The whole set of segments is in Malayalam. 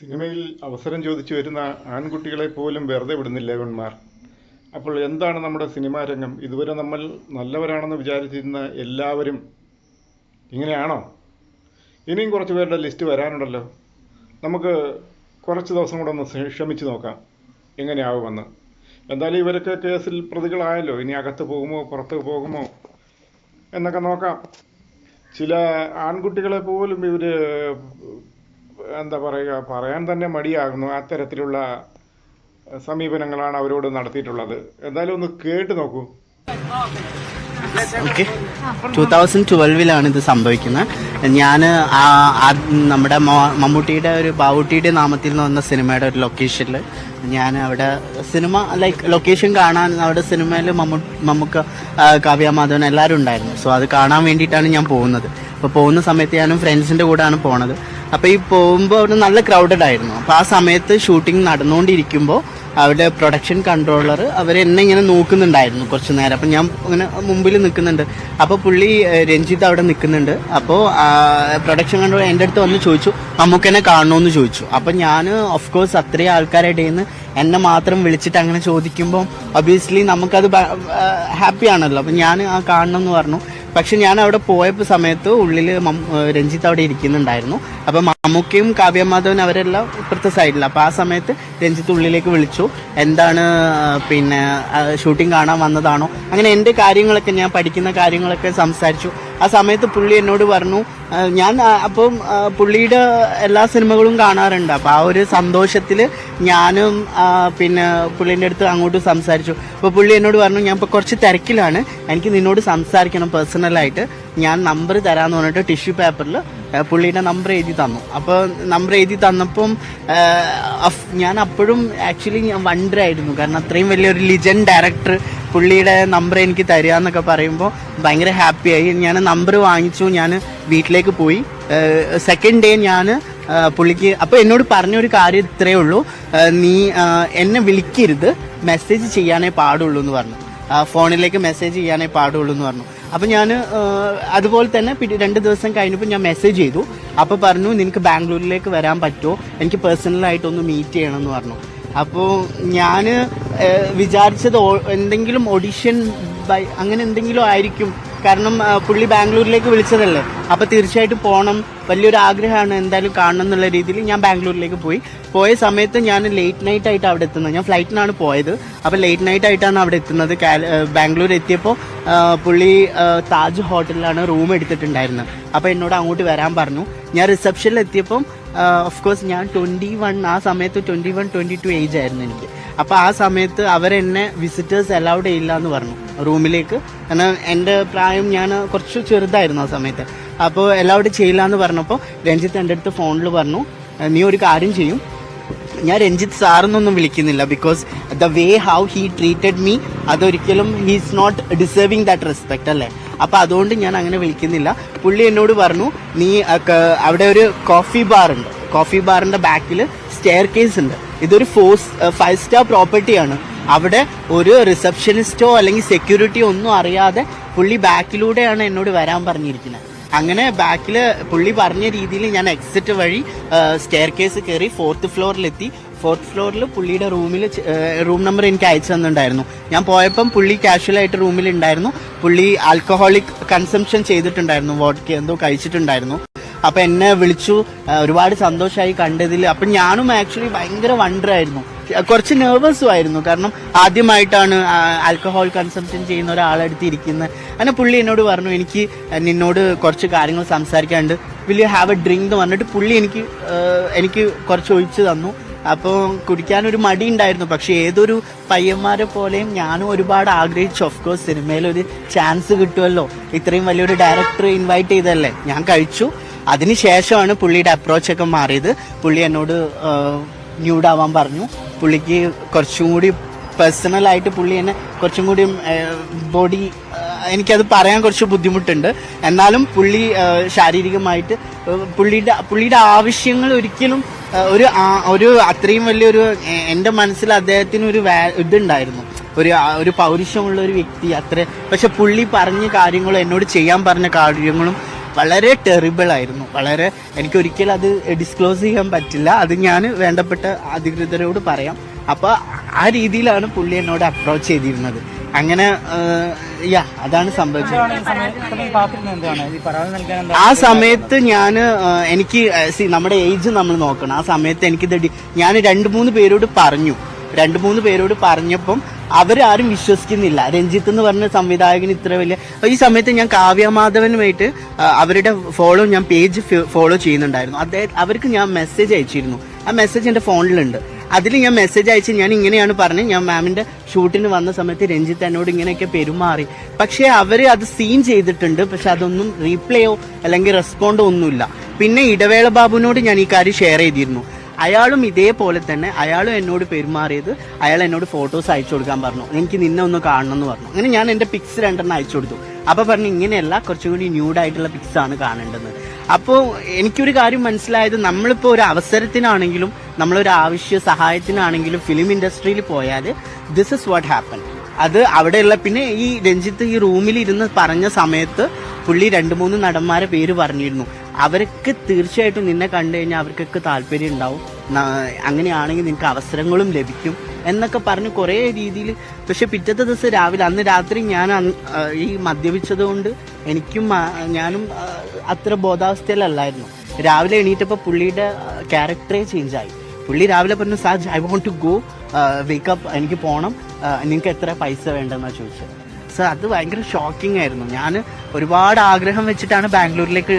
സിനിമയിൽ അവസരം ചോദിച്ചു വരുന്ന ആൺകുട്ടികളെ പോലും വെറുതെ വിടുന്നില്ല ഇവന്മാർ. അപ്പോൾ എന്താണ് നമ്മുടെ സിനിമാ രംഗം? ഇതുവരെ നമ്മൾ നല്ലവരാണെന്ന് വിചാരിച്ചിരുന്ന എല്ലാവരും ഇങ്ങനെയാണോ? ഇനിയും കുറച്ച് പേരുടെ ലിസ്റ്റ് വരാനുണ്ടല്ലോ. നമുക്ക് കുറച്ച് ദിവസം കൂടെ ഒന്ന് ക്ഷമിച്ചു നോക്കാം. എങ്ങനെയാവുമെന്ന്. എന്തായാലും ഇവരൊക്കെ കേസിൽ പ്രതികളായല്ലോ. ഇനി അകത്ത് പോകുമോ പുറത്ത് പോകുമോ എന്നൊക്കെ നോക്കാം. ചില ആൺകുട്ടികളെ പോലും ഇവർ എന്താ പറയുക പറയാൻ തന്നെ മടിയാകുന്നു. അത്തരത്തിലുള്ള സമീപനങ്ങളാണ് അവരോട് നടത്തിയിട്ടുള്ളത്. എന്തായാലും ഒന്ന് കേട്ട് നോക്കൂ. ഓക്കെ. ടൂ തൗസൻഡ് ട്വൽവിലാണ് ഇത് സംഭവിക്കുന്നത്. ഞാൻ നമ്മുടെ മമ്മൂട്ടിയുടെ ഒരു ബാവൂട്ടിയുടെ നാമത്തിൽ എന്ന് വന്ന സിനിമയുടെ ഒരു ലൊക്കേഷനിൽ ഞാൻ അവിടെ സിനിമ ലൈക്ക് ലൊക്കേഷൻ കാണാൻ അവിടെ സിനിമയിൽ മമ്മൂ മമ്മൂക്ക കാവ്യ മാധവൻ എല്ലാവരും ഉണ്ടായിരുന്നു. സോ അത് കാണാൻ വേണ്ടിയിട്ടാണ് ഞാൻ പോകുന്നത്. അപ്പോൾ പോകുന്ന സമയത്ത് ഞാനും ഫ്രണ്ട്സിന്റെ കൂടെയാണ് പോണത്. അപ്പോൾ ഈ പോകുമ്പോൾ അവിടെ നല്ല ക്രൗഡഡ് ആയിരുന്നു. അപ്പോൾ ആ സമയത്ത് ഷൂട്ടിംഗ് നടന്നുകൊണ്ടിരിക്കുമ്പോൾ അവിടെ പ്രൊഡക്ഷൻ കൺട്രോളർ അവർ എന്നെ ഇങ്ങനെ നോക്കുന്നുണ്ടായിരുന്നു കുറച്ച് നേരം. അപ്പം ഞാൻ ഇങ്ങനെ മുമ്പിൽ നിൽക്കുന്നുണ്ട്. അപ്പോൾ പുള്ളി രഞ്ജിത്ത് അവിടെ നിൽക്കുന്നുണ്ട്. അപ്പോൾ പ്രൊഡക്ഷൻ കൺട്രോളർ എന്റെ അടുത്ത് വന്ന് ചോദിച്ചു നമുക്കെന്നെ കാണണമെന്ന് ചോദിച്ചു. അപ്പം ഞാൻ ഓഫ് കോഴ്സ് അത്രയും ആൾക്കാരുടെ നിന്ന് എന്നെ മാത്രം വിളിച്ചിട്ട് അങ്ങനെ ചോദിക്കുമ്പോൾ ഒബിയസ്ലി നമുക്കത് ഹാപ്പി ആണല്ലോ. അപ്പം ഞാൻ ആ കാണണം എന്ന് പറഞ്ഞു. പക്ഷെ ഞാൻ അവിടെ പോയപ്പോൾ സമയത്ത് ഉള്ളിൽ രഞ്ജിത്ത് അവിടെ ഇരിക്കുന്നുണ്ടായിരുന്നു. അപ്പം മമ്മൂക്കയും കാവ്യമാധവൻ അവരെല്ലാം ഇപ്പുറത്തെ സൈഡിൽ അപ്പോൾ ആ സമയത്ത് രഞ്ജിത്ത് ഉള്ളിലേക്ക് വിളിച്ചു. എന്താണ് പിന്നെ ഷൂട്ടിംഗ് കാണാൻ വന്നതാണോ? അങ്ങനെ എന്റെ കാര്യങ്ങളൊക്കെ ഞാൻ പഠിക്കുന്ന കാര്യങ്ങളൊക്കെ സംസാരിച്ചു. ആ സമയത്ത് പുള്ളി എന്നോട് പറഞ്ഞു ഞാൻ അപ്പം പുള്ളിയുടെ എല്ലാ സിനിമകളും കാണാറുണ്ട്. അപ്പോൾ ആ ഒരു സന്തോഷത്തിൽ ഞാനും പിന്നെ പുള്ളീന്റെ അടുത്ത് അങ്ങോട്ട് സംസാരിച്ചു. അപ്പോൾ പുള്ളി എന്നോട് പറഞ്ഞു ഞാൻ ഇപ്പോൾ കുറച്ച് തിരക്കിലാണ്. എനിക്ക് നിന്നോട് സംസാരിക്കണം പേഴ്സണലായിട്ട് ഞാൻ നമ്പർ തരാമെന്ന് പറഞ്ഞിട്ട് ടിഷ്യൂ പേപ്പറിൽ പുള്ളിയുടെ നമ്പർ എഴുതി തന്നു. അപ്പോൾ നമ്പർ എഴുതി തന്നപ്പം ഞാൻ അപ്പോഴും ആക്ച്വലി ഞാൻ വണ്ടറായിരുന്നു കാരണം അത്രയും വലിയൊരു ലിജൻ ഡയറക്ടർ പുള്ളിയുടെ നമ്പർ എനിക്ക് തരിക എന്നൊക്കെ പറയുമ്പോൾ ഭയങ്കര ഹാപ്പിയായി ഞാൻ നമ്പർ വാങ്ങിച്ചു. ഞാൻ വീട്ടിലേക്ക് പോയി. സെക്കൻഡ് ഡേ ഞാൻ പുള്ളിക്ക് അപ്പോൾ എന്നോട് പറഞ്ഞൊരു കാര്യം ഇത്രയേ ഉള്ളൂ. നീ എന്നെ വിളിക്കരുത്. മെസ്സേജ് ചെയ്യാനേ പാടുള്ളൂ എന്ന് പറഞ്ഞു ഫോണിലേക്ക് മെസ്സേജ് ചെയ്യാനേ പാടുള്ളൂ എന്ന് പറഞ്ഞു. അപ്പോൾ ഞാൻ അതുപോലെ തന്നെ രണ്ട് ദിവസം കഴിഞ്ഞപ്പോൾ ഞാൻ മെസ്സേജ് ചെയ്തു. അപ്പോൾ പറഞ്ഞു നിനക്ക് ബാംഗ്ലൂരിലേക്ക് വരാൻ പറ്റുമോ എനിക്ക് പേഴ്സണലായിട്ടൊന്ന് മീറ്റ് ചെയ്യണം എന്ന് പറഞ്ഞു. അപ്പോൾ ഞാൻ വിചാരിച്ചത് എന്തെങ്കിലും ഓഡിഷൻ ബൈ അങ്ങനെ എന്തെങ്കിലും ആയിരിക്കും. കാരണം പുള്ളി ബാംഗ്ലൂരിലേക്ക് വിളിച്ചതല്ലേ? അപ്പോൾ തീർച്ചയായിട്ടും പോകണം വലിയൊരു ആഗ്രഹമാണ് എന്തായാലും കാണണം എന്നുള്ള രീതിയിൽ ഞാൻ ബാംഗ്ലൂരിലേക്ക് പോയി. പോയ സമയത്ത് ഞാൻ ലേറ്റ് നൈറ്റ് ആയിട്ട് അവിടെ എത്തുന്നത്. ഞാൻ ഫ്ലൈറ്റിനാണ് പോയത്. അപ്പോൾ ലേറ്റ് നൈറ്റ് ആയിട്ടാണ് അവിടെ എത്തുന്നത്. ബാംഗ്ലൂർ എത്തിയപ്പോൾ പുള്ളി താജ് ഹോട്ടലിലാണ് റൂം എടുത്തിട്ടുണ്ടായിരുന്നത്. അപ്പോൾ എന്നോട് അങ്ങോട്ട് വരാൻ പറഞ്ഞു. ഞാൻ റിസപ്ഷനിൽ എത്തിയപ്പം ഓഫ് കോഴ്സ് ഞാൻ ട്വന്റി വൺ ആ സമയത്ത് twenty one twenty two age ആയിരുന്നു എനിക്ക്. അപ്പോൾ ആ സമയത്ത് അവരെന്നെ വിസിറ്റേഴ്സ് അലൗഡ് ചെയ്യില്ല എന്ന് പറഞ്ഞു റൂമിലേക്ക്. കാരണം എന്റെ പ്രായം ഞാൻ കുറച്ച് ചെറുതായിരുന്നു ആ സമയത്ത്. അപ്പോൾ അലൗഡ് ചെയ്യില്ല എന്ന് പറഞ്ഞപ്പോൾ രഞ്ജിത്ത് എന്റെ അടുത്ത് ഫോണിൽ പറഞ്ഞു നീ ഒരു കാര്യം ചെയ്യും. ഞാൻ രഞ്ജിത്ത് സാറെന്നൊന്നും വിളിക്കുന്നില്ല because the way how he treated me അതൊരിക്കലും he's not deserving that respect അല്ലേ? അപ്പോൾ അതുകൊണ്ട് ഞാൻ അങ്ങനെ വിളിക്കുന്നില്ല. പുള്ളി എന്നോട് പറഞ്ഞു നീ അവിടെ ഒരു കോഫി ബാർ ഉണ്ട്. കോഫി ബാറിന്റെ ബാക്കിൽ സ്റ്റെയർ കേസ് ഉണ്ട്. ഇതൊരു ഫോർ ഫൈവ് സ്റ്റാർ പ്രോപ്പർട്ടിയാണ് അവിടെ ഒരു റിസപ്ഷനിസ്റ്റോ അല്ലെങ്കിൽ സെക്യൂരിറ്റിയോ ഒന്നും അറിയാതെ പുള്ളി ബാക്കിലൂടെയാണ് എന്നോട് വരാൻ പറഞ്ഞിരിക്കുന്നത്. അങ്ങനെ ബാക്കിൽ പുള്ളി പറഞ്ഞ രീതിയിൽ ഞാൻ എക്സിറ്റ് വഴി സ്റ്റെയർ കേസ് കയറി ഫോർത്ത് ഫ്ലോറിലെത്തി ഫോർത്ത് ഫ്ലോറിൽ പുള്ളിയുടെ റൂമിൽ റൂം നമ്പർ എനിക്ക് അയച്ചു തന്നിട്ടുണ്ടായിരുന്നു. ഞാൻ പോയപ്പം പുള്ളി കാഷ്വലായിട്ട് റൂമിൽ ഉണ്ടായിരുന്നു. പുള്ളി ആൽക്കഹോളിക് കൺസംഷൻ ചെയ്തിട്ടുണ്ടായിരുന്നു. വോഡ്ക്ക് എന്തോ കഴിച്ചിട്ടുണ്ടായിരുന്നു. അപ്പൊ എന്നെ വിളിച്ചു. ഒരുപാട് സന്തോഷമായി കണ്ടതിൽ. അപ്പൊ ഞാനും ആക്ച്വലി ഭയങ്കര വണ്ടറായിരുന്നു കുറച്ച് നെർവസും ആയിരുന്നു. കാരണം ആദ്യമായിട്ടാണ് ആൽക്കഹോൾ കൺസംപ്ഷൻ ചെയ്യുന്ന ഒരാളെടുത്ത് ഇരിക്കുന്നത്. അങ്ങനെ പുള്ളി എന്നോട് പറഞ്ഞു എനിക്ക് നിന്നോട് കുറച്ച് കാര്യങ്ങൾ സംസാരിക്കാണ്ട് will you have a drink എന്ന് പറഞ്ഞിട്ട് പുള്ളി എനിക്ക് എനിക്ക് കുറച്ച് ഒഴിച്ചു തന്നു. അപ്പോൾ കുടിക്കാനൊരു മടി ഉണ്ടായിരുന്നു. പക്ഷേ ഏതൊരു പയ്യന്മാരെ പോലെയും ഞാനും ഒരുപാട് ആഗ്രഹിച്ചു. ഓഫ് കോഴ്സ് സിനിമയിൽ ഒരു ചാൻസ് കിട്ടുമല്ലോ. ഇത്രയും വലിയൊരു ഡയറക്ടർ ഇൻവൈറ്റ് ചെയ്തല്ലേ ഞാൻ കഴിച്ചു. അതിനുശേഷമാണ് പുള്ളിയുടെ അപ്രോച്ച് ഒക്കെ മാറിയത്. പുള്ളി എന്നോട് ന്യൂഡാവാൻ പറഞ്ഞു. പുള്ളിക്ക് കുറച്ചും കൂടി പേഴ്സണലായിട്ട് പുള്ളി എന്നെ കുറച്ചും കൂടി ബോഡി എനിക്കത് പറയാൻ കുറച്ച് ബുദ്ധിമുട്ടുണ്ട്. എന്നാലും പുള്ളി ശാരീരികമായിട്ട് പുള്ളിയുടെ പുള്ളിയുടെ ആവശ്യങ്ങൾ ഒരിക്കലും ഒരു ഒരു അത്രയും വലിയൊരു എന്റെ മനസ്സിൽ അദ്ദേഹത്തിന് ഒരു വാ- ഇതുണ്ടായിരുന്നു. ഒരു ഒരു പൗരുഷമുള്ള ഒരു വ്യക്തി അത്ര. പക്ഷെ പുള്ളി പറഞ്ഞ കാര്യങ്ങളും എന്നോട് ചെയ്യാൻ പറഞ്ഞ കാര്യങ്ങളും വളരെ ടെറിബിൾ ആയിരുന്നു. വളരെ എനിക്ക് ഒരിക്കലും അത് ഡിസ്ക്ലോസ് ചെയ്യാൻ പറ്റില്ല. അത് ഞാൻ വേണ്ടപ്പെട്ട അധികൃതരോട് പറയാം. അപ്പോൾ ആ രീതിയിലാണ് പുള്ളി എന്നോട് അപ്രോച്ച് ചെയ്തിരുന്നത്. അങ്ങനെ യാ അതാണ് സംഭവിച്ചത്. ആ സമയത്ത് ഞാൻ എനിക്ക് സി നമ്മുടെ ഏജ് നമ്മൾ നോക്കണം. ആ സമയത്ത് എനിക്ക് ഞാൻ രണ്ട് മൂന്ന് പേരോട് പറഞ്ഞു. രണ്ട് മൂന്ന് പേരോട് പറഞ്ഞപ്പം അവരാരും വിശ്വസിക്കുന്നില്ല. രഞ്ജിത്ത് എന്ന് പറഞ്ഞ സംവിധായകൻ ഇത്ര വലിയ ഈ സമയത്ത് ഞാൻ കാവ്യമാധവനുമായിട്ട് അവരുടെ ഫോളോ ഞാൻ പേജ് ഫോളോ ചെയ്യുന്നുണ്ടായിരുന്നു. അദ്ദേഹം അവർക്ക് ഞാൻ മെസ്സേജ് അയച്ചിരുന്നു. ആ മെസ്സേജ് എന്റെ ഫോണിലുണ്ട്. അതിൽ ഞാൻ മെസ്സേജ് അയച്ച് ഞാൻ ഇങ്ങനെയാണ് പറഞ്ഞത്. ഞാൻ മാമിന്റെ ഷൂട്ടിന് വന്ന സമയത്ത് രഞ്ജിത്ത് എന്നോട് ഇങ്ങനെയൊക്കെ പെരുമാറി. പക്ഷേ അവർ അത് സീൻ ചെയ്തിട്ടുണ്ട്. പക്ഷെ അതൊന്നും റീപ്ലേയോ അല്ലെങ്കിൽ റെസ്പോണ്ടോ ഒന്നുമില്ല. പിന്നെ ഇടവേള ബാബുവിനോട് ഞാൻ ഈ കാര്യം ഷെയർ ചെയ്തിരുന്നു. അയാളും ഇതേപോലെ തന്നെ അയാളും എന്നോട് പെരുമാറിയത് അയാൾ എന്നോട് ഫോട്ടോസ് അയച്ചു കൊടുക്കാൻ പറഞ്ഞു. എനിക്ക് നിന്നെ ഒന്ന് കാണണം എന്ന് പറഞ്ഞു. അങ്ങനെ ഞാൻ എന്റെ പിക്സ് രണ്ടെണ്ണം അയച്ചു കൊടുത്തു. അപ്പൊ പറഞ്ഞു ഇങ്ങനെയല്ല കുറച്ചും കൂടി ന്യൂഡായിട്ടുള്ള പിക്സ് ആണ് കാണേണ്ടത്. അപ്പോൾ എനിക്കൊരു കാര്യം മനസ്സിലായത് നമ്മളിപ്പോൾ ഒരു അവസരത്തിനാണെങ്കിലും നമ്മളൊരു ആവശ്യ സഹായത്തിനാണെങ്കിലും ഫിലിം ഇൻഡസ്ട്രിയിൽ പോയാൽ ദിസ് ഇസ് വാട്ട് ഹാപ്പൻ അത് അവിടെയുള്ള പിന്നെ ഈ രഞ്ജിത്ത് ഈ റൂമിൽ ഇരുന്ന് പറഞ്ഞ സമയത്ത് പുള്ളി രണ്ട് മൂന്ന് നടന്മാരെ പേര് പറഞ്ഞിരുന്നു. അവർക്ക് തീർച്ചയായിട്ടും നിന്നെ കണ്ടു കഴിഞ്ഞാൽ അവർക്കൊക്കെ താല്പര്യം ഉണ്ടാവും. അങ്ങനെയാണെങ്കിൽ നിനക്ക് അവസരങ്ങളും ലഭിക്കും എന്നൊക്കെ പറഞ്ഞ് കുറേ രീതിയിൽ പക്ഷെ പിറ്റത്തെ ദിവസം രാവിലെ അന്ന് രാത്രി ഞാൻ ഈ മദ്യപിച്ചത് കൊണ്ട് എനിക്കും ഞാനും അത്ര ബോധാവസ്ഥയിലല്ലായിരുന്നു. രാവിലെ എണീറ്റപ്പോൾ പുള്ളിയുടെ ക്യാരക്ടറേ ചേഞ്ച് ആയി. പുള്ളി രാവിലെ പറഞ്ഞു Saj I want to go wake up എനിക്ക് പോകണം നിങ്ങൾക്ക് എത്ര പൈസ വേണ്ടെന്നാണ് ചോദിച്ചത്? സോ അത് ഭയങ്കര ഷോക്കിംഗ് ആയിരുന്നു. ഞാൻ ഒരുപാട് ആഗ്രഹം വെച്ചിട്ടാണ് ബാംഗ്ലൂരിലേക്ക്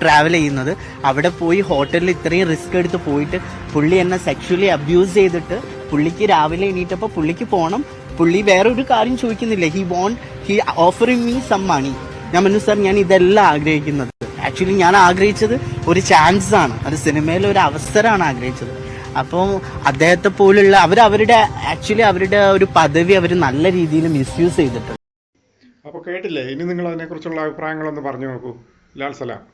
ട്രാവൽ ചെയ്യുന്നത്. അവിടെ പോയി ഹോട്ടലിൽ ഇത്രയും റിസ്ക് എടുത്ത് പോയിട്ട് പുള്ളി എന്നെ സെക്ഷലി അബ്യൂസ് ചെയ്തിട്ട് പുള്ളിക്ക് രാവിലെ എണീറ്റപ്പോൾ പുള്ളിക്ക് പോകണം പുള്ളി വേറെ ഒരു കാര്യം ചോദിക്കുന്നില്ല. He want he offering me some money ഞാൻ പറഞ്ഞു സാർ ഞാൻ ഇതെല്ലാം ആഗ്രഹിക്കുന്നത്. ആക്ച്വലി ഞാൻ ആഗ്രഹിച്ചത് ഒരു ചാൻസ് ആണ്. ഒരു സിനിമയിൽ ഒരു അവസരമാണ് ആഗ്രഹിച്ചത്. അപ്പോൾ അദ്ദേഹത്തെ പോലുള്ള അവർ അവരുടെ ആക്ച്വലി അവരുടെ ഒരു പദവി അവർ നല്ല രീതിയിൽ മിസ്യൂസ് ചെയ്തിട്ടുണ്ട്. അപ്പോൾ കേട്ടില്ലേ? ഇനി നിങ്ങൾ അതിനെക്കുറിച്ചുള്ള അഭിപ്രായങ്ങളൊന്ന് പറഞ്ഞു നോക്കൂ. ലാൽ സലാം.